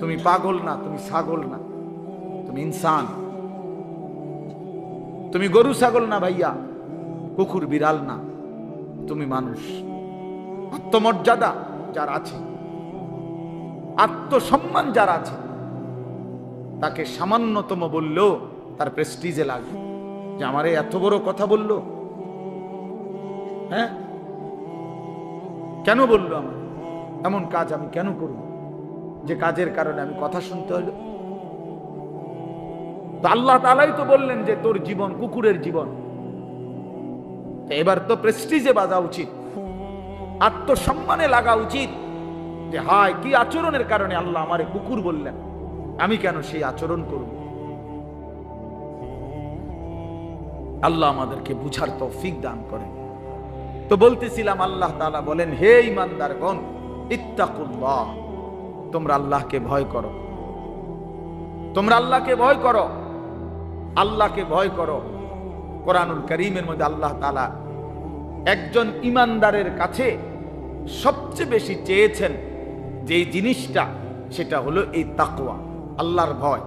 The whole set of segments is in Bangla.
তুমি পাগল না, তুমি ছাগল না, তুমি ইনসান। তুমি গরু ছাগল না ভাইয়া, কুকুর বিড়াল না, তুমি মানুষ। আত্মমর্যাদা যার আছে, আত্মসম্মান যার আছে, তাকে সামান্যতম বললেও তার প্রেস্টিজে লাগে যে আমারে এত বড় কথা বলল? হ্যাঁ? কেন বলল আমার এমন কাজ আমি কেন করব? যে কাজের কারণে আমি কথা শুনতে হলো। তো আল্লাহ তালাই তো বললেন যে তোর জীবন কুকুরের জীবন। এবার তো প্রেস্টিজে বাজা উচিত। আত্মসম্মানে লাগা উচিত। যে হায়, কি আচরণের কারণে আল্লাহ আমারে কুকুর বললেন। আমি কেন সেই আচরণ করব? আল্লাহ আমাদেরকে বুঝার তৌফিক দান করেন। তো বলতেছিলাম, আল্লাহ তালা বলেন, হে ইমানদার ইমানদারগণ ইত্তাকুল্লাহ। তোমরা আল্লাহকে ভয় করো। তোমরা আল্লাহকে ভয় করো। আল্লাহকে ভয় করো। কোরআনুল করিমের মধ্যে আল্লাহ তালা একজন ইমানদারের কাছে সবচেয়ে বেশি চেয়েছেন যে জিনিসটা, সেটা হলো এই তাকওয়া, আল্লাহর ভয়।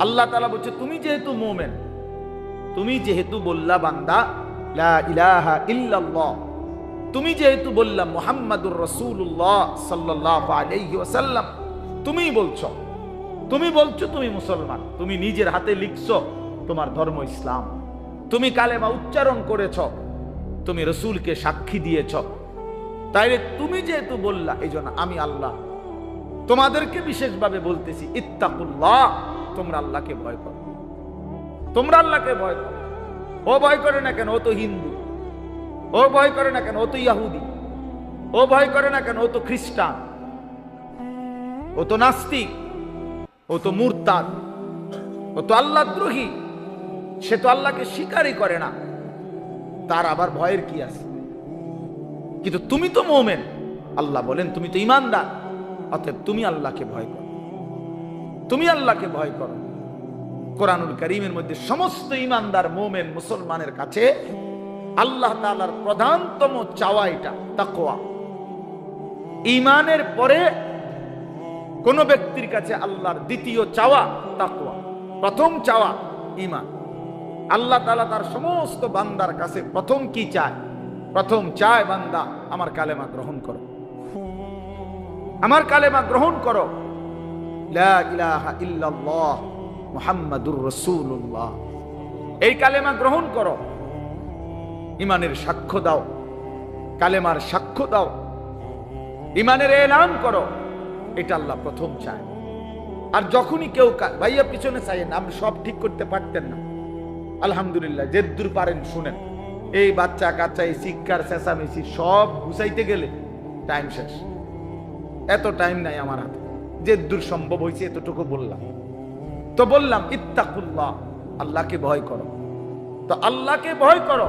আল্লাহ তাআলা বলছে, তুমি যেহেতু মোমেন, তুমি যেহেতু বললা বান্দা, লা ইলাহা ইল্লাল্লাহ তুমি যেহেতু বললা মোহাম্মদুর রসুল্লাহ সাল্লাল্লাহু আলাইহি ওয়াসাল্লাম, তুমিই বলছো। তুমি বলছো তুমি মুসলমান, তুমি নিজের হাতে লিখছো তোমার ধর্ম ইসলাম। তুমি কালেমা উচ্চারণ করেছ, তুমি রসুলকে সাক্ষী দিয়েছ। তাইলে তুমি যেহেতু বললা এই জন্য আমি আল্লাহ। তোমাদেরকে বিশেষভাবে বলতেছি, ইত্তাকুল্লাহ, তোমরা আল্লাহকে ভয় করো। তোমরা আল্লাহকে ভয় করো। ও ভয় করে না কেন? ও তো হিন্দু। ও ভয় করে না কেন? ও তো ইয়াহুদি ও ভয় করে না কেন? ও তো খ্রিস্টান। ও তো নাস্তিক। ও তো মুরতাদ। ও তো আল্লাহ দ্রোহী সে তো আল্লাহকে স্বীকারই করে না। তার আবার ভয়ের কি আছে? কিন্তু তুমি তো মোমেন। আল্লাহ বলেন, তুমি তো ইমানদার। অতএব তুমি আল্লাহকে ভয় করো। তুমি আল্লাহকে ভয় করো। কোরআনুল করিমের মধ্যে সমস্ত ইমানদার মোমেন মুসলমানের কাছে আল্লাহ তাআলার প্রধানতম চাওয়া এটা, তাকওয়া। ইমানের পরে কোন ব্যক্তির কাছে আল্লাহর দ্বিতীয় চাওয়া তাকওয়া। প্রথম চাওয়া ইমান আল্লাহ তাআলা তার সমস্ত বান্দার কাছে প্রথম কি চায়? প্রথম চায়, বান্দা, আমার কালেমা গ্রহণ করো। আমার কালেমা গ্রহণ করো। মুহাম্মাদুর রাসূলুল্লাহ। এই কালেমা গ্রহণ করো। ইমানের সাক্ষ্য দাও। কালেমার সাক্ষ্য দাও। ইমানের এলান করো। এটা আল্লাহ প্রথম চায়। আর যখনই কেউ ভাইয়া পিছনে চাইেন আপনি সব ঠিক করতে পারতেন না। আলহামদুলিল্লাহ যে দূর পারেন শুনেন। এই বাচ্চা কাচ্চা, এই শিক্ষার, চেঁচামেচি সব গুছাইতে গেলে টাইম শেষ। এত টাইম নাই আমার হাতে। যে দূর সম্ভব হয়েছে এতটুকু বললাম। তো বললাম, ইত্তাকুল্লাহ, আল্লাহকে ভয় করো। তো আল্লাহকে ভয় করো।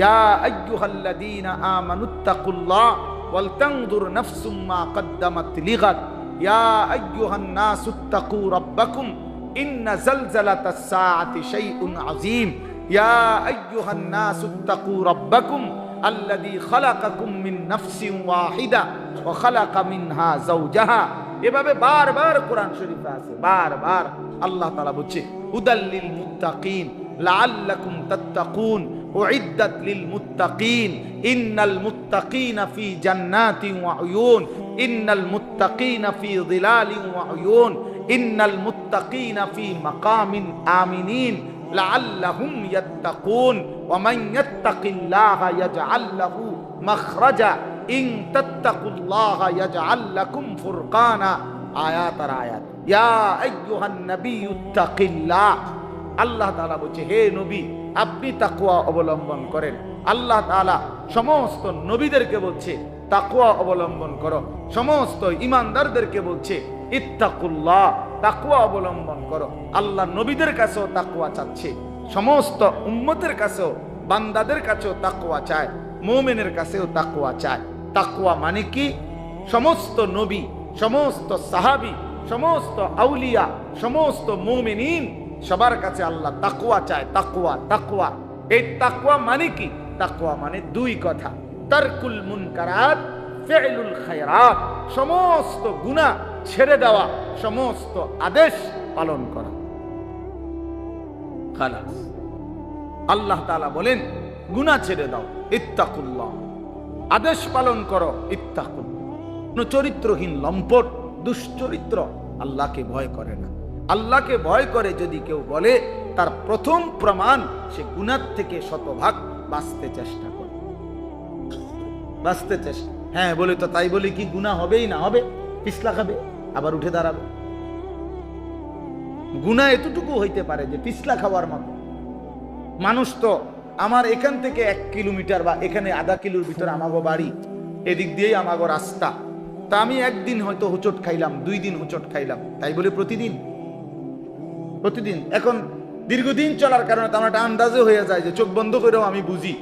ইয়া আইয়ুহাল্লাযীনা আমানুত্তাকুল্লাহ ওয়াল তানজুর নাফসুম মা কদ্দামাত লিগাত। ইয়া আইয়ুহান নাসুত্তাকু রাব্বাকুম ইন্না জালজালাতাস সাআতি শাইউন আযীম। ইয়া আইয়ুহান নাসুত্তাকু রাব্বাকুম আল্লাযী খালাকাকুম মিন নাফসিন ওয়াহিদা ওয়া খালাকা মিনহা যাওজাহা। এভাবে বারবার কোরআন শরীফে আছে, বারবার। আল্লাহ তাআলা বলছে হুদাল্লিল মুত্তাকিন লাআল্লাকুম তাত্তাকুন। উইদ্দাত লিল মুত্তাকিন ইন্নাল মুত্তাকিনা ফি জান্নাতিন ওয়া উয়ুন ইন্নাল মুত্তাকিনা ফি যিলালিন ওয়া উয়ুন ইন্নাল মুত্তাকিনা ফি মাকামিন আমিনিন লাআল্লাহুম ইয়াত্তাকুন ওয়া মান ইয়াত্তাকিল্লাহা ইয়াজআল লাহু মাখরাজা ইন তাত্তাকুল্লাহা ইয়াজআল লাকুম ফুরকানা আয়াত আর আয়াত ইয়া আইয়ুহান নাবিয়্যু ইত্তাকিল্লাহ আল্লাহ তালা বলছে, হে নবী, আপনি তাকুয়া অবলম্বন করেন। আল্লাহ তাআলা সমস্ত নবীদেরকে বলছে তাকুয়া অবলম্বন করো। সমস্ত ইমানদারদেরকে বলছে, ইত্তাকুল্লাহ তাকুয়া অবলম্বন করো। আল্লাহ নবীদের কাছেও তাকুয়া চাচ্ছে, সমস্ত উম্মতের কাছেও, বান্দাদের কাছেও তাকুয়া চায়, মোমেনের কাছেও তাকুয়া চায়। তাকুয়া মানে কি? সমস্ত নবী, সমস্ত সাহাবি, সমস্ত আউলিয়া, সমস্ত মোমিনিন সবার কাছে আল্লাহ তাকুয়া চায় তাকুয়া তাকুয়া এই তাকুয়া মানে কি? তাকুয়া মানে দুই কথা। তারকুল মুনকারাত, ফি'লুল খায়রাত। সমস্ত গুনাহ ছেড়ে দেওয়া, সমস্ত আদেশ পালন করা। খালাস। আল্লাহ তাআলা বলেন, গুনাহ ছেড়ে দাও, ইত্তাকুল্লাহ। আদেশ পালন করো ইত্তাকুল চরিত্রহীন লম্পট, দুশ্চরিত্র আল্লাহকে ভয় করে না। আল্লাহকে ভয় করে যদি কেউ বলে, তার প্রথম প্রমাণ সে গুনার থেকে শতভাগ বাঁচতে চেষ্টা করে। বাঁচতে চেষ্টা। হ্যাঁ বলে তো, তাই বলে কি গুনাহ হবেই না হবে? পিছলা খাবে, আবার উঠে দাঁড়াবে। গুনাহ এতটুকু হইতে পারে যে পিছলা খাওয়ার মতো। মানুষ তো আমার এখান থেকে এক কিলোমিটার বা এখানে আধা কিলোর ভিতরে আমাগো বাড়ি, এদিক দিয়েই আমাগো রাস্তা। তা আমি একদিন হয়তো হোচট খাইলাম, দুই দিন হোচট খাইলাম। তাই বলে প্রতিদিন প্রতিদিন। এখন দীর্ঘদিন চলার কারণে তো আমার একটা আন্দাজও হয়ে যায় যে চোখ বন্ধ করেও আমি বুঝি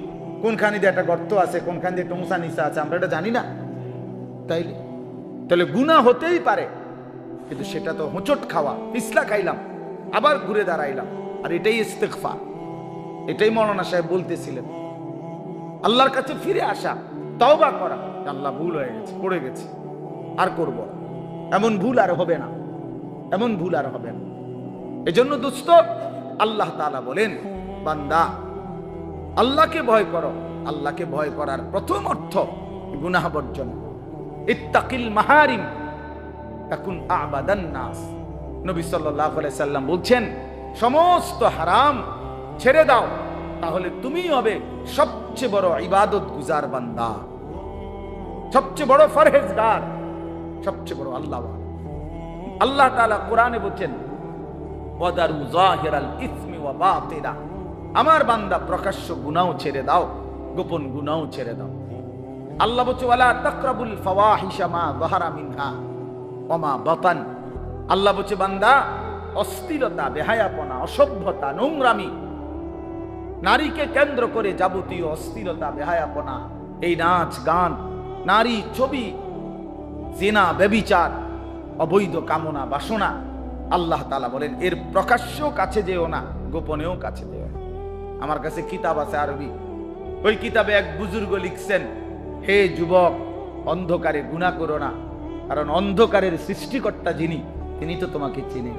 কোনখানে দিয়ে একটা গর্ত আছে, কোনখান দিয়ে টংসা নিচা আছে, আমরা এটা জানি না। তাইলে? তাহলে গুণা হতেই পারে, কিন্তু সেটা তো হোঁচট খাওয়া, পিছলা খাইলাম, আবার ঘুরে দাঁড়াইলাম, আর এটাই ইস্তেকফা এটাই মৌলানা সাহেব বলতেছিলেন। আল্লাহর কাছে ফিরে আসা, তওবা করা আল্লাহ ভুল হয়ে গেছে, পড়ে গেছে, আর করব এমন ভুল আর হবে না, এমন ভুল আর হবে না। এজন্য দুস্থ আল্লাহ তাআলা বলেন, বান্দা, আল্লাহকে ভয় করো। আল্লাহকে ভয় করার প্রথম অর্থ গুনাহ বর্জন। ইত্তাকিল মাহারিম, তাকুন আবাদান নাস। নবী আলাইহি সাল্লাম বলছেন, সমস্ত হারাম ছেড়ে দাও, তাহলে তুমি হবে সবচেয়ে বড় ইবাদত গুজার বান্দা। সবচেয়ে বড় ফরহেজগার, সবচেয়ে বড় আল্লাহ আল্লাহ তাআলা কোরআনে বলছেন আমার বান্দা প্রকাশ্য গুনাহ ছেড়ে দাও, গোপন গুনাহ ছেড়ে দাও। আল্লাহ বলছে, ওয়ালা তাকরাবুল আল্লাহ বলছে, বান্দা, অস্থিরতা, বেহায়াপনা, অসভ্যতা, নোংরামি, নারীকে কেন্দ্র করে যাবতীয় অস্থিরতা, বেহায়াপনা, এই নাচ গান, নারী ছবি, জেনা, ব্যবিচার, অবৈধ কামনা, বাসনা আল্লাহ তালা বলেন, এর প্রকাশ্য কাছে যেও না, গোপনেও কাছে যেও না। আমার কাছে কিতাব আছে আরবি। ওই কিতাবে এক বুজুর্গ লিখছেন, হে যুবক, অন্ধকারে গুণা করো না, কারণ অন্ধকারের সৃষ্টিকর্তা যিনি, তিনি তো তোমাকে চিনেন।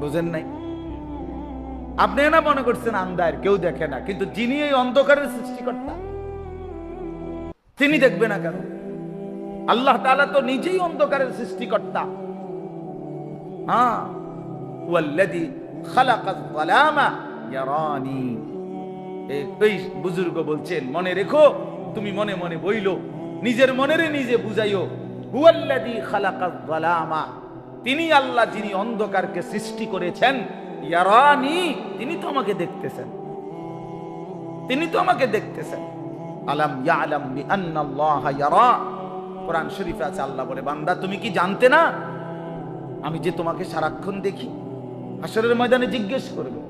বুঝেন নাই? আপনি না মনে করছেন আন্দার কেউ দেখে না, কিন্তু যিনি এই অন্ধকারের সৃষ্টিকর্তা, তিনি দেখবে না কেন? আল্লাহ তাআলা তো নিজেই অন্ধকারের সৃষ্টিকর্তা। হ্যাঁ। বুজুর্গ বলছেন, মনে রেখো, তুমি মনে মনে নিজের নিজে বুঝাইও। তিনি আল্লাহ যিনি অন্ধকারকে সৃষ্টি করেছেন, ইয়ারানি, তিনি তো আমাকে দেখতেছেন। তিনি তো আমাকে দেখতেছেন। আলাম কোরআন শরীফে আছে, আল্লাহ বলে, বান্দা, তুমি কি জানতে না? আমি যে তোমাকে সারাক্ষণ দেখি হাসরের ময়দানে জিজ্ঞেস করবে।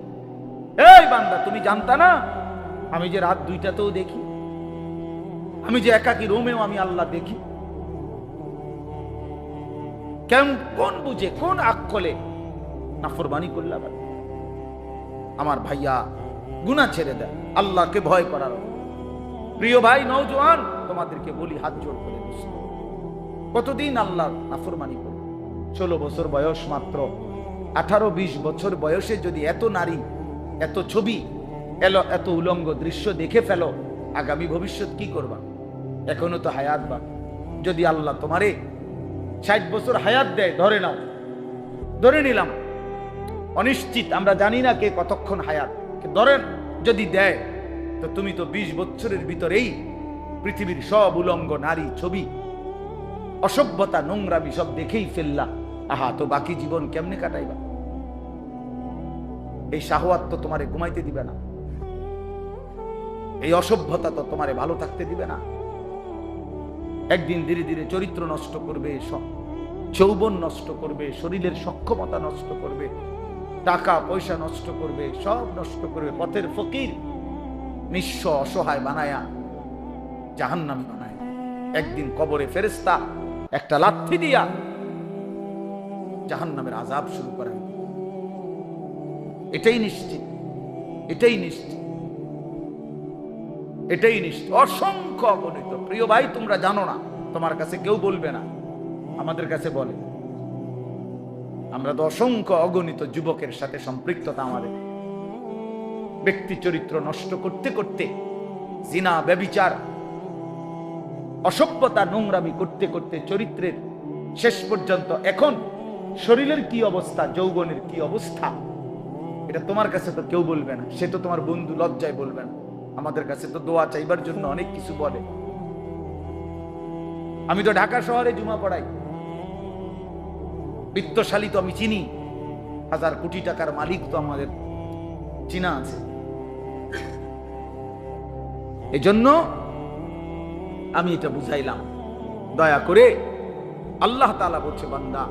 এই বান্দা, তুমি জানতা না? আমি যে রাত দুইটাতেও দেখি, আমি যে একাকি রোমেও আমি আল্লাহ দেখি। কেন কোন বুঝে, কোন আকলে নাফরবানি করলাম আমার ভাইয়া গুনাহ ছেড়ে দেয়, আল্লাহকে ভয় করার। প্রিয় ভাই, নওজোয়ান, তোমাদেরকে বলি, হাত জোর করে দোস্ত। কতদিন আল্লাহ নাফরমানি করবে ষোলো বছর বয়স মাত্র। আঠারো, বিশ বছর বয়সে যদি এত নারী, এত ছবি, এলো, এত উলঙ্গ দৃশ্য দেখে ফেলো, আগামী ভবিষ্যৎ কি করবা? এখনও তো হায়াত বা যদি আল্লাহ তোমারে ষাট বছর হায়াত দেয়, ধরে নাও। ধরে নিলাম, অনিশ্চিত, আমরা জানি না কে কতক্ষণ হায়াত। ধরেন, যদি দেয়, তো তুমি তো বিশ বছরের ভিতরেই পৃথিবীর সব উলঙ্গ নারী ছবি অসভ্যতা নোংরামি সব দেখেই ফেললা। আহা, তো বাকি জীবন কেমনে কাটাইবা? এই শাহওয়াত তো তোমারে ঘুমাইতে দিবে না। এই অসভ্যতা তো তোমারে ভালো থাকতে দিবে না। একদিন ধীরে ধীরে চরিত্র নষ্ট করবে যৌবন নষ্ট করবে, শরীরের সক্ষমতা নষ্ট করবে, টাকা, পয়সা নষ্ট করবে, সব নষ্ট করবে, পথের ফকির, নিঃস্ব অসহায় বানায়া, জাহান্নাম বানায়। একদিন কবরে ফেরেস্তা একটা লাথি দিয়া জাহান্নামের আজাব শুরু করেন। এটাই নিশ্চিত এটাই নিশ্চিত এটাই নিশ্চিত। অসংখ্য অগণিত। প্রিয় ভাই, তোমরা জানো না, তোমার কাছে কেউ বলবে না, আমাদের কাছে বলে। আমরা তো অসংখ্য অগণিত যুবকের সাথে সম্পৃক্ততা আমাদের। ব্যক্তি চরিত্র নষ্ট করতে করতে, জিনা, ব্যবিচার অসভ্যতা নোংরামি করতে করতে চরিত্রের শেষ পর্যন্ত এখন শরীরের কি অবস্থা, যৌবনের কি অবস্থা? এটা তোমার কাছে তো কেউ বলবে না, সে তো তোমার বন্ধু লজ্জায় বলবে না। আমাদের কাছে তো দোয়া চাইবার জন্য অনেক কিছু বলে। আমি তো ঢাকা শহরে জুমা পড়াই। বিত্তশালী তো আমি চিনি। হাজার কোটি টাকার মালিক তো আমাদের, চিনা আছে। এজন্য আমি এটা বুঝাইলাম। দয়া করে আল্লাহ তাআলা বলছে, বান্দা,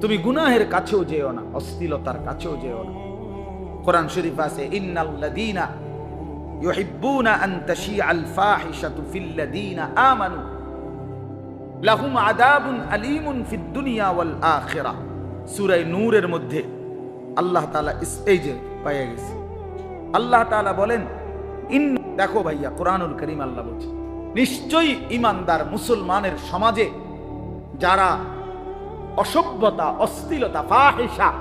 তুমি গুনাহের কাছেও যেও না, অশ্লীলতার কাছেও যেও না। কোরআন শরীফ আছে আমানু লাহুম আলীমুন ফিদ দুনিয়া ওয়াল আখিরাহ সূরা নূরের মধ্যে আল্লাহ তাআলা এই যে গেছে। আল্লাহ তাআলা বলেন, ইন দেখো ভাইয়া, কোরআনুল করিম আল্লাহ বলছে নিশ্চয়ই ইমানদার মুসলমানের সমাজে যারা অসভ্যতা, অশ্লীলতা ফাহিসা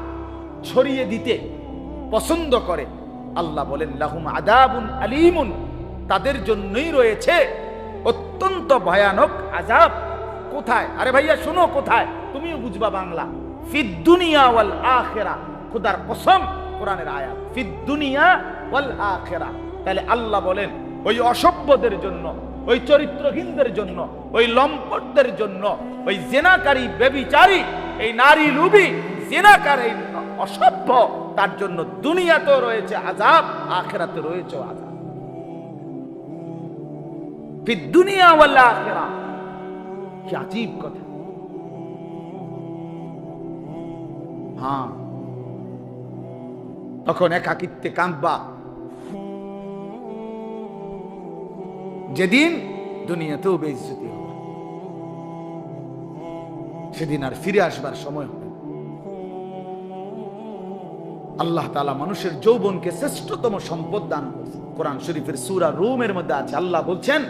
ছড়িয়ে দিতে পছন্দ করে, আল্লাহ বলেন, লাহুম আদাবুন আলিমুন। তাদের জন্যই রয়েছে অত্যন্ত ভয়ানক আজাব কোথায়? আরে ভাইয়া, শোনো কোথায়? তুমিও বুঝবা বাংলা। ফিদ দুনিয়া ওয়াল আখেরা। খোদার কসম, কোরআনের আয়াত। ফিদ দুনিয়া ওয়াল আখেরা। তাহলে আল্লাহ বলেন, ওই অসভ্যদের জন্য ওই চরিত্রহীনদের জন্য, ওই লম্পটদের জন্য, ওই জেনাকারী বেবিচারী এই নারী লুবি জেনাকার, এই অসভ্য, তার জন্য দুনিয়াতেও রয়েছে আজাব আখেরাতে রয়েছে আজাব দুনিয়া হ্যাঁ। তখন একাকিত্বে কাঁদবা। যেদিন দুনিয়াতেও বেইজ্জতি হবে, সেদিন আর ফিরে আসবার সময় হবে আল্লাহ তালা মানুষের যৌবনকে শ্রেষ্ঠতম সম্পদ দান করেছে কোরআন শরীফের সুরা রুমের মধ্যে আছে, আল্লাহ বলছেন,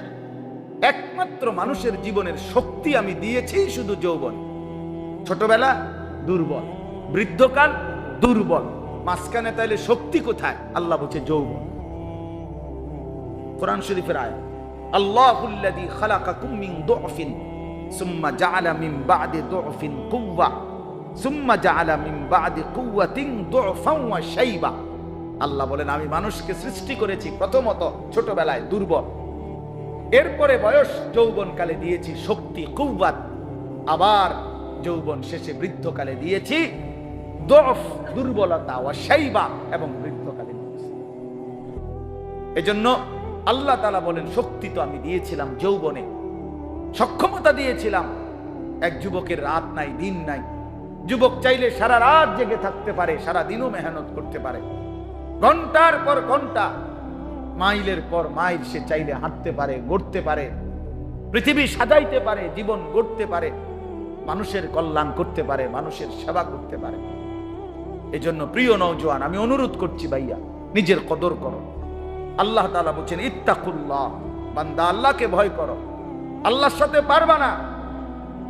একমাত্র মানুষের জীবনের শক্তি আমি দিয়েছি শুধু যৌবন। ছোটবেলা দুর্বল, বৃদ্ধকাল দুর্বল, মাঝখানে তাইলে শক্তি কোথায়? আল্লাহ বলছে, যৌবন। কোরআন শরীফের আয় সুম্মা সুম্মা আল্লাহ বলেন, আমি মানুষকে সৃষ্টি করেছি প্রথমত ছোটবেলায় দুর্বল, এরপরে বয়স যৌবনকালে দিয়েছি শক্তি, কুওয়াত, আবার যৌবন শেষে বৃদ্ধকালে দিয়েছি দফ, দুর্বলতা ওয়া শাইবা এবং বৃদ্ধকালে দিয়েছি। এজন্য আল্লাহ তালা বলেন, শক্তি তো আমি দিয়েছিলাম যৌবনে। সক্ষমতা দিয়েছিলাম। এক যুবকের রাত নাই, দিন নাই। যুবক চাইলে সারা রাত জেগে থাকতে পারে, সারা দিনও মেহনত করতে পারে। ঘণ্টার পর ঘণ্টা, মাইলের পর মাইল সে চাইলে হাঁটতে পারে, গড়তে পারে। পৃথিবী সাজাইতে পারে, জীবন গড়তে পারে। মানুষের কল্যাণ করতে পারে, মানুষের সেবা করতে পারে। এজন্য প্রিয় নৌজোয়ান আমি অনুরোধ করছি ভাইয়া, নিজের কদর করো। আল্লাহ তালা বলছেন, ইত্তাকুল্লাহ, বান্দা আল্লাহকে ভয় করো। আল্লাহর সাথে পারবা না।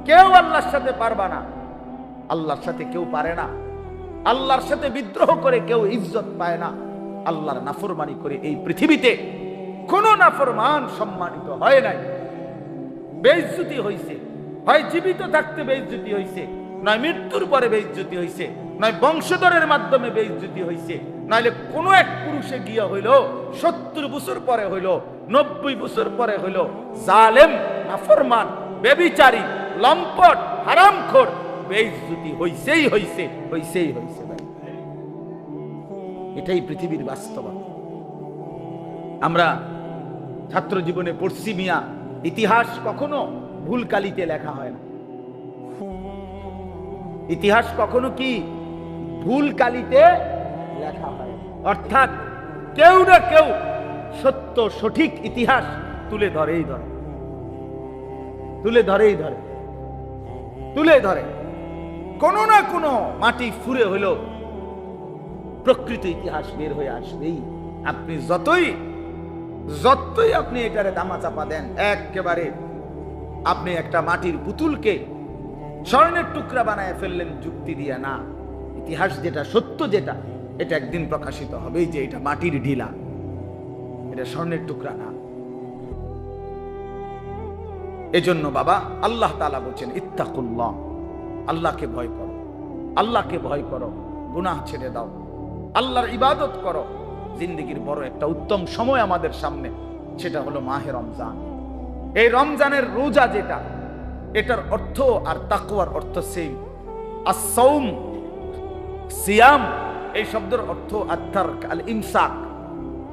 কেউ আল্লাহর সাথে পারবা না। আল্লাহর সাথে কেউ পারে না। আল্লাহর সাথে বিদ্রোহ করে কেউ ইজ্জত পায় না। আল্লাহর নাফরমানি করে এই পৃথিবীতে কোন নাফরমান সম্মানিত হয় নাই। বেইজ্জতি হইছে। হয় জীবিত থাকতে বেইজ্জতি হইছে। নয় মৃত্যুর পরে বেইজ্জতি হইছে। নয় বংশধরের মাধ্যমে বেইজ্জতি হইছে। নাহলে কোনো এক পুরুষে গিয়া হইল, সত্তর বছর পরে হইল, নব্বই বছর পরে হইল, জালেম, নাফরমান, বেবিচারী, লম্পট, হারামখোর, বেইজ্জতি হইছেই হইছে হইছেই হইছে ভাই এটাই পৃথিবীর বাস্তবতা আমরা ছাত্র জীবনে পড়ছি মিয়া, ইতিহাস কখনো ভুল কালিতে লেখা হয় না ইতিহাস কখনো কি ভুল কালিতে। অর্থাৎ কেউ না কেউ সত্য, সঠিক ইতিহাস তুলে ধরেই ধরে। তুলে ধরেই ধরে। তুলে ধরে। কোনো না কোনো মাটি ফুরে হলো প্রকৃত ইতিহাস বের হয়ে আসবেই। আপনি যতই যতই আপনি এটারে দামা চাপা দেন, একেবারে আপনি একটা মাটির পুতুলকে স্বর্ণের টুকরা বানায় ফেললেন যুক্তি দিয়ে না। ইতিহাস যেটা, সত্য যেটা এটা একদিন প্রকাশিত হবে যে এটা মাটির ঢিলা। এটা স্বর্ণের টুকরা না। এজন্য বাবা, আল্লাহ তালা বলছেন, ইত্তাকুল্লাহ। আল্লাহকে ভয় করো। আল্লাহকে ভয় করো। গুনাহ ছেড়ে দাও। আল্লাহর ইবাদত করো। জিন্দগির বড় একটা উত্তম সময় আমাদের সামনে। সেটা হলো মাহে রমজান। এই রমজানের রোজা যেটা, এটার অর্থ আর তাকুয়ার অর্থ সেম আসৌম সিয়াম এই শব্দের অর্থ আত্মার আল ইমসাক,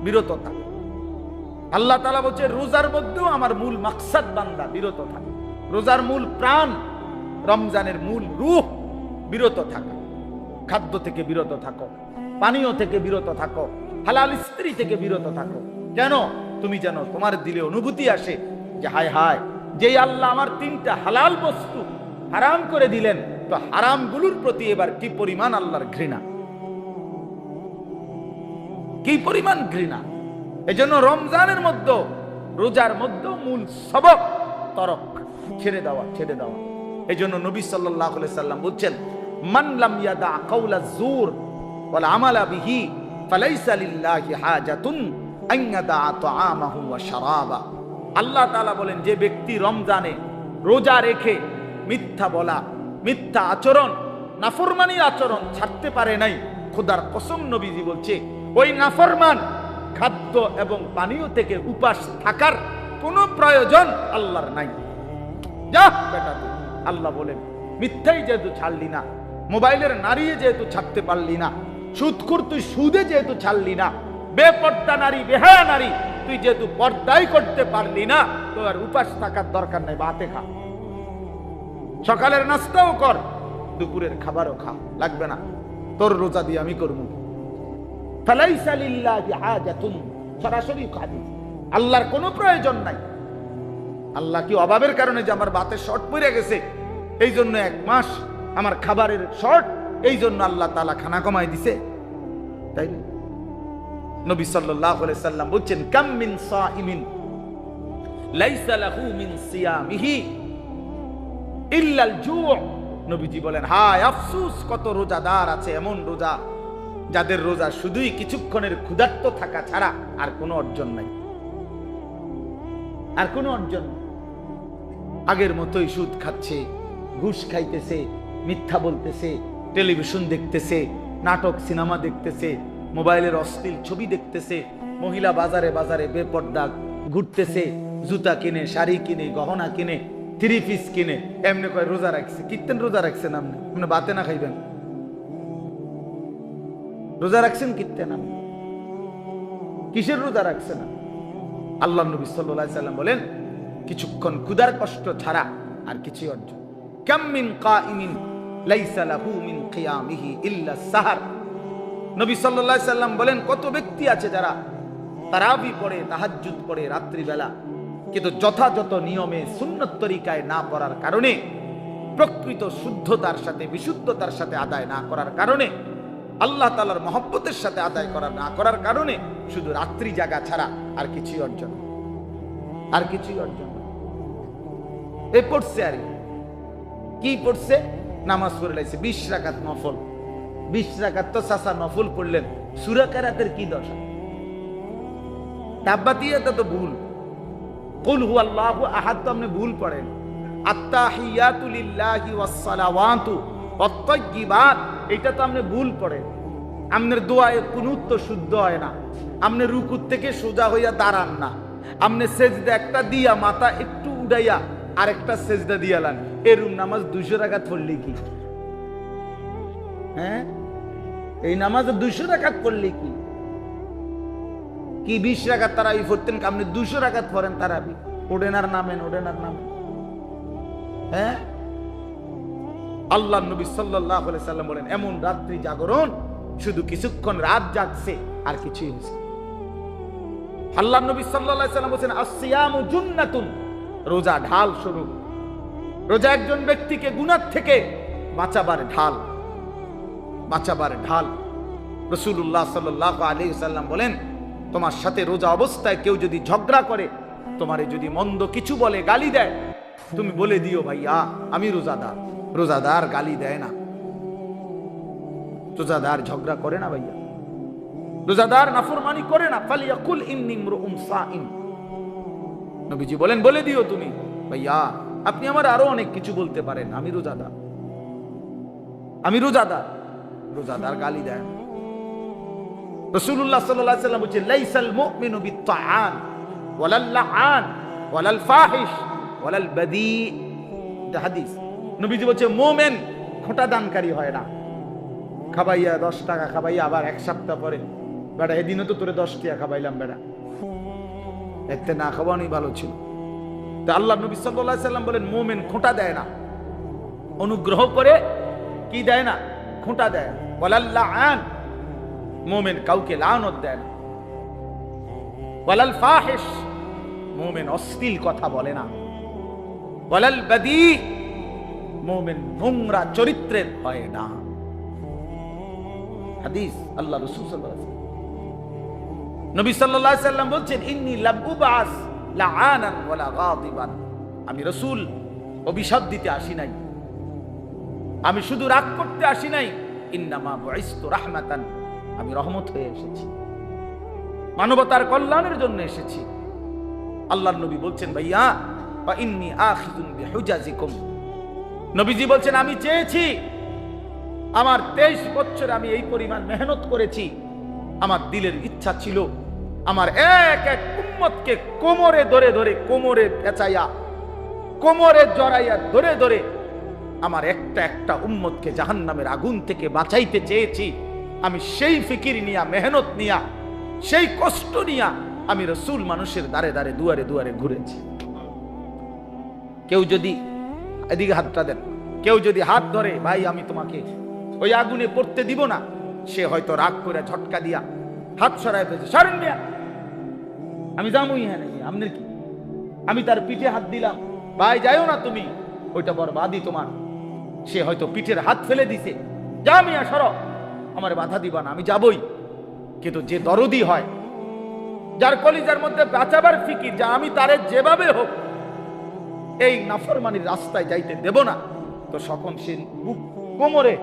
বিরততা। আল্লাহ তালা বলছে, রোজার মধ্যেও আমার মূল মাকসাদ বান্দা বিরত থাকে রোজার মূল প্রাণ, রমজানের মূল রূহ, বিরত থাকা। খাদ্য থেকে বিরত থাকো, পানীয় থেকে বিরত থাকো, হালাল স্ত্রী থেকে বিরত থাকো। কেন? তুমি যেন তোমার দিলে অনুভূতি আসে যে, হায় হায়, যেই আল্লাহ আমার তিনটা হালাল বস্তু হারাম করে দিলেন, তো হারামগুলোর প্রতি এবার কি পরিমাণ আল্লাহর ঘৃণা? কি পরিমাণ ঘৃণা? এজন্য রমজানের মধ্যে, রোজার মধ্যে মূল সবক তরক, ছেড়ে দেওয়া ছেড়ে দেওয়া। এই জন্য নবী সাল্লাহ সাল্লাম বলছেন মানলাম ইয়াদা কাউলা জুর ওয়াল আমালা বিহি ফালাইসা হাজাতুন আন ইয়াদা তাআমাহু ওয়া শারাবা। আল্লাহ তাআলা বলেন, যে ব্যক্তি রমজানে রোজা রেখে মিথ্যা বলা, মিথ্যা আচরণ নাফরমানি আচরণ ছাড়তে পারে নাই, খোদার কসম নবীজি বলছে ওই নাফরমান খাদ্য এবং পানীয় থেকে উপাস থাকার কোনো প্রয়োজন আল্লাহর নাই। যা বেটা আল্লাহ বলেন, মিথ্যাই যেহেতু ছাড়লি না, মোবাইলের নারী যেহেতু ছাড়তে পারলি না সুদখুর তুই সুদে যেহেতু ছাড়লি না, বেপর্দা নারী, বেহায়া নারী, তুই যেহেতু পর্দাই করতে পারলি না তো আর উপাস থাকার দরকার নাই, বাতে খা। সকালের নাস্তাও কর, দুপুরের খাবারও খা, লাগবে না। তোর রোজা দিয়ে আমি করব। সরাসরি আল্লাহর কোনো প্রয়োজন নাই। আল্লাহ কি অভাবের কারণে যে আমার বাতে শর্ট পড়ে গেছে? এই জন্য এক মাস আমার খাবারের শর্ট, এই জন্য আল্লাহ তালা খানা কমাই দিছে। তাই? নবী সাল্লাম বলছেন, কাম মিন সাইমিন লাইসা লাহু মিন সিয়ামিহি ইল্লাল জু' নবীজি বলেন, হায় আফসুস, কত রোজাদার আছে, এমন রোজা যাদের রোজা শুধুই কিছুক্ষণের ক্ষুধার্ত থাকা ছাড়া আর কোনো অর্জন নাই। আর কোনো অর্জন আগের মতোই সুদ খাচ্ছে, ঘুষ খাইতেছে, মিথ্যা বলতেছে, টেলিভিশন দেখতেছে, নাটক, সিনেমা দেখতেছে, মোবাইলের অশ্লীল ছবি দেখতেছে, মহিলা বাজারে বাজারে বেপর্দা ঘুরতেছে, জুতা কিনে, শাড়ি কিনে, গহনা কিনে, থ্রি পিস কিনে, এমনি কয় রোজা রাখছে কীর্তেন রোজা রাখছেন আপনি? আপনি বাতে না খাইবেন? রোজা রাখছেন আপনি কিসের রোজা রাখছেন? আপনি? আল্লাহ নবী সাল্লাম বলেন, কিছুক্ষণ ক্ষুদার কষ্ট ছাড়া আর কিছুই অর্জন। কাম মিন কাইমিন লাইসা ইল্লা সাহার। নবী সাল্লাম বলেন, কত ব্যক্তি আছে যারা তারাবি পড়ে, তাহাজ্জুদ পড়ে রাত্রিবেলা, কিন্তু যথাযথ নিয়মে, সুন্নত তরিকায় না পড়ার কারণে, প্রকৃত শুদ্ধতার সাথে, বিশুদ্ধতার সাথে আদায় না করার কারণে আল্লাহ তালার মহব্বতের সাথে আদায় করা না করার কারণে শুধু রাত্রি জাগা ছাড়া আর কিছুই অর্জন আর কিছুই অর্জন এ পড়ছে আর কি। পড়ছে? নামাজ পড়ে লাইছে। বিশ রাকাত নফল। বিশ রাকাত তো চাষা নফল পড়লেন। সুরাকারাতের কি দশা? তাব্বাতিয়াটা তো ভুল। কুল হু আল্লাহ আহাদ তো আপনি ভুল পড়েন। আত্তাহিয়াতু লিল্লাহি ওয়াত এটা তো আপনি ভুল পড়েন আপনার দোয়ায় কুনুত তো শুদ্ধ হয় না। আপনি রুকুর থেকে সোজা হইয়া দাঁড়ান না। আপনি সেজদা একটা দিয়া মাথা একটু উড়াইয়া আরেকটা সেজদা দিয়ালান এরুম নামাজ দুইশো টাকা পড়লি কি? হ্যাঁ? এই নামাজ দুইশো রাকাত পড়লি কি? কি বিশ রাখাত তারাবি পড়তেন আপনি দুশো রাখাত পড়েন তারাবি। ওডেনার নামেন ওডেনার নামেন। হ্যাঁ? আল্লাহ নবী সাল্লাহ সাল্লাম বলেন, এমন রাত্রি জাগরণ, শুধু কিছুক্ষণ রাত জাগছে, আর কিছুই হয়েছে আল্লাহ নবী সাল্লাহ সাল্লাম বলছেন আসিয়াম জুন্নাতুন রোজা ঢাল স্বরূপ। রোজা একজন ব্যক্তিকে গুনার থেকে বাঁচাবার ঢাল বাঁচাবার ঢাল। রসুল্লাহ সাল্লাহ আলী সাল্লাম বলেন, তোমার সাথে রোজা অবস্থায় কেউ যদি ঝগড়া করে, তোমারে যদি মন্দ কিছু বলে গালি দেয়, তুমি বলে দিও ভাইয়া, আমি রোজাদার। রোজাদার গালি দেয় না। রোজাদার ঝগড়া করে না ভাইয়া। রোজাদার নাফরমানি করে না। ফালিয়া কুল ইন্নিমরুম সাইম নবীজি বলেন, বলে দিও তুমি। ভাইয়া, আপনি আমার আরও অনেক কিছু বলতে পারেন। আমি রোজাদার। আমি রোজাদার। রোজাদার গালি দেয় না। রসুল্লাহ সাল্লাহ সাল্লাম বলছে লাইসাল মুমিনু বিত্তাআন, ওয়ালাল লাআন, ওয়ালাল ফাহিশ, ওয়ালাল বাদি। হাদিস। নবীজি বলছে, মোমেন খোঁটা দানকারী হয় না। খাবাইয়া দশ টাকা খাবাইয়া আবার এক সপ্তাহ পরে। বেটা, এদিনও তো তোরে দশ টাকা খাবাইলাম, বেটা। এতে না খাওয়ানি ভালো ছিল। তা আল্লাহ নবী সাল্লাহ সাল্লাম বলেন, মোমেন খোঁটা দেয় না। অনুগ্রহ করে কি দেয় না? খোঁটা দেয় ওয়ালাল্লাহ আন মোমেন কাউকে লানত দেয় না। ওয়ালাল ফাহিশ। মোমেন অশ্লীল কথা বলে না। বলাল বাদি। মোমেন নোংরা চরিত্রের হয় না। হাদিস আল্লাহ রসুল নবী আলাইহি সাল্লাম বলছেন লাআনান ওয়ালা আমি রসুল, অভিশাপ দিতে আসি নাই। আমি শুধু রাগ করতে আসি নাই। ইন্নামা বুইস্তু রাহমাতান। আমি রহমত হয়ে এসেছি। মানবতার কল্যাণের জন্য এসেছি। আল্লাহর নবী বলছেন, ভাইয়া বা ইন্নি আখিজুন বিহুজাজিকুম। নবীজি বলছেন, আমি চেয়েছি, আমার তেইশ বছর আমি এই পরিমাণ মেহনত করেছি, আমার দিলের ইচ্ছা ছিল, আমার এক এক উম্মতকে কোমরে ধরে ধরে, কোমরে পেঁচাইয়া, কোমরে জড়াইয়া ধরে ধরে, আমার একটা একটা উম্মতকে জাহান্নামের আগুন থেকে বাঁচাইতে চেয়েছি। আমি সেই ফিকির নিয়া, মেহনত নিয়া, সেই কষ্ট নিয়া, আমি রসুল মানুষের দ্বারে দ্বারে দুয়ারে দুয়ারে ঘুরেছি। কেউ যদি এদিকে হাতটা দেন। কেউ যদি হাত ধরে, ভাই, আমি তোমাকে ওই আগুনে পড়তে দিব না। সে হয়তো রাগ করে ঝটকা দিয়া হাত সরাই ফেলছে। সরেন আমি যাবই হ্যাঁ নাকি কি? আমি তার পিঠে হাত দিলাম। ভাই, যাইও না তুমি। ওইটা বরবাদই তোমার। সে হয়তো পিঠের হাত ফেলে দিছে। যা মিয়া, সর। আমার বাধা দিবা না, আমি যাবই। কিন্তু যে দরদি হয়, যার কলিজার মধ্যে বাঁচাবার ফিকির, যা আমি তারে যেভাবে হোক এই নাফরমানির রাস্তায় যাইতে দেব না। তো সকল সে বুক কোমরে,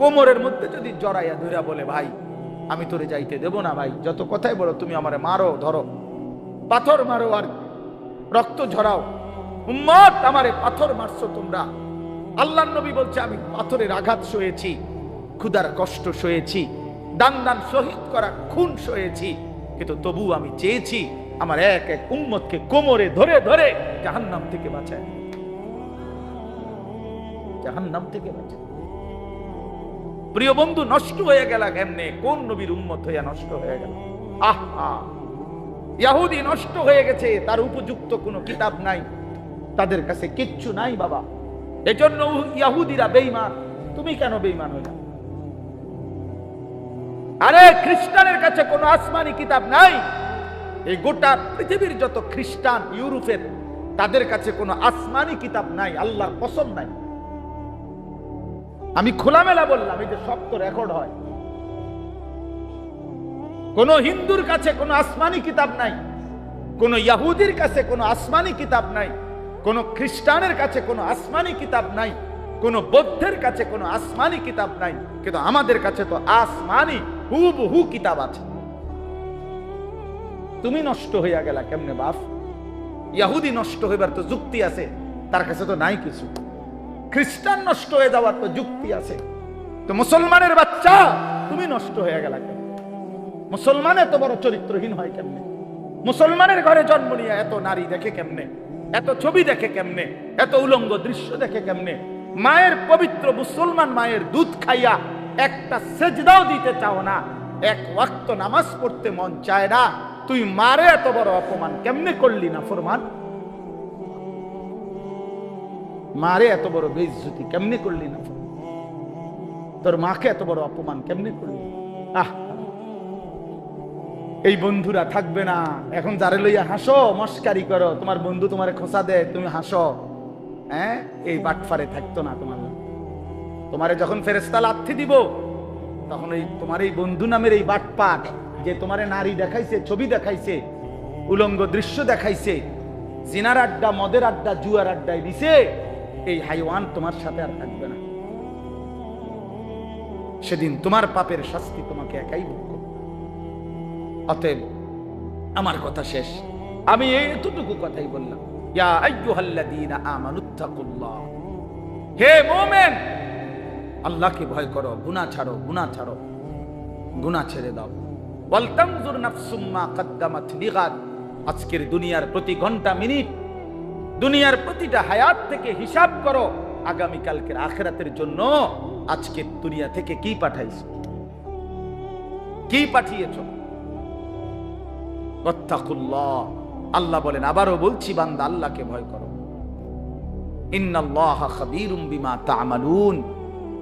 কোমরের মধ্যে যদি জড়াইয়া ধইরা বলে, ভাই, আমি তোরে যাইতে দেব না, ভাই, যত কথাই বলো, তুমি আমারে মারো, ধরো। পাথর মারো আর রক্ত ঝরাও। উম্মত আমারে পাথর মারছো তোমরা। আল্লাহ নবী বলছে, আমি পাথরের আঘাত সয়েছি ক্ষুদার কষ্ট সয়েছি, দান দান শহীদ করা খুন সয়েছি, কিন্তু তবু আমি চেয়েছি আমার এক এক উম্মতকে কোমরে ধরে ধরে জাহান্নাম থেকে বাঁচায়। জাহান্নাম থেকে বাঁচায়। প্রিয় বন্ধু, নষ্ট হয়ে গেল কেমনে? কোন নবীর উম্মত হইয়া নষ্ট হয়ে গেল? আহা! ইয়াহুদি নষ্ট হয়ে গেছে, তার উপযুক্ত কোনো কিতাব নাই। তাদের কাছে কিচ্ছু নাই, বাবা। এজন্য ইয়াহুদিরা বেঈমান। তুমি কেন বেঈমান হইলা? আরে, খ্রিস্টানের কাছে কোনো আসমানি কিতাব নাই। এই গোটা পৃথিবীর যত খ্রিস্টান ইউরোপের, তাদের কাছে কোনো আসমানি কিতাব নাই, আল্লাহর পছন্দ নাই। আমি খোলামেলা বললাম, এই যে সব তো রেকর্ড হয়। কোন হিন্দুর কাছে কোনো আসমানি কিতাব নাই, কোন ইয়াহুদির কাছে কোনো আসমানি কিতাব নাই, কোন খ্রিস্টানের কাছে কোনো আসমানি কিতাব নাই, কোন বৌদ্ধের কাছে কোনো আসমানি কিতাব নাই, কিন্তু আমাদের কাছে তো আসমানি হুবহু কিতাব আছে। তুমি নষ্ট হইয়া গেলা কেমনে, বাপ? ইয়াহুদি নষ্ট হইবার তো যুক্তি আছে, তার কাছে তো নাই কিছু। খ্রিস্টান নষ্ট হয়ে যাওয়ার তো যুক্তি আছে। তো মুসলমানের বাচ্চা, তুমি নষ্ট হয়ে গেলা কেন মুসলমান এত বড় চরিত্রহীন হয় কেমনে? মুসলমানের ঘরে জন্ম নিয়ে এত নারী দেখে কেমনে? এত ছবি দেখে কেমনে? এত উলঙ্গ দৃশ্য দেখে কেমনে? মায়ের পবিত্র মুসলমান মায়ের দুধ খাইয়া একটা সেজদাও দিতে চাও না, এক ওয়াক্ত নামাজ পড়তে মন চায় না তুই মারে এত বড় অপমান, কেমনে করলি না ফরমান? মারে এত বড় বেইজ্জতি, কেমনে করলি না তোর মাকে এত বড় অপমান, কেমনে করলি? আহ! এই বন্ধুরা থাকবে না। এখন যারে লইয়া হাসো, মস্কারি করো, তোমার বন্ধু তোমার খোসা দেয়, তুমি হাসো। হ্যাঁ? এই বাটফারে থাকতো না তোমার তোমারে যখন ফেরেস্তা লাথি দিব, তখন এই তোমার এই বন্ধু নামের এই বাটপাট যে তোমারে নারী দেখাইছে, ছবি দেখাইছে, উলঙ্গ দৃশ্য দেখাইছে, জিনার আড্ডা, মদের আড্ডা, জুয়ার আড্ডায় দিছে, এই হাইওয়ান তোমার সাথে আর থাকবে না। সেদিন তোমার পাপের শাস্তি তোমাকে একাই ভোগ। অতএব আমার কথা শেষ। আমি এই এতটুকু কথাই বললাম। ইয়া আইয়ুহাল্লাযীনা আমানুত্তাকুল্লাহ হে মুমিন! আল্লাহকে ভয় করো, গুনাহ ছাড়ো গুনাহ ছাড়ো, গুনাহ ছেড়ে দাও। আজকের দুনিয়ার প্রতি ঘণ্টা মিনিট, দুনিয়ার প্রতিটা হায়াত থেকে হিসাব করো আগামী কালকের আখেরাতের জন্য আজকে দুনিয়া থেকে কি পাঠাইছো? কি পাঠিয়েছো? আল্লাহ বলেন, আবারও বলছি, বান্দা, আল্লাহকে ভয় করো।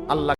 আল্লাহ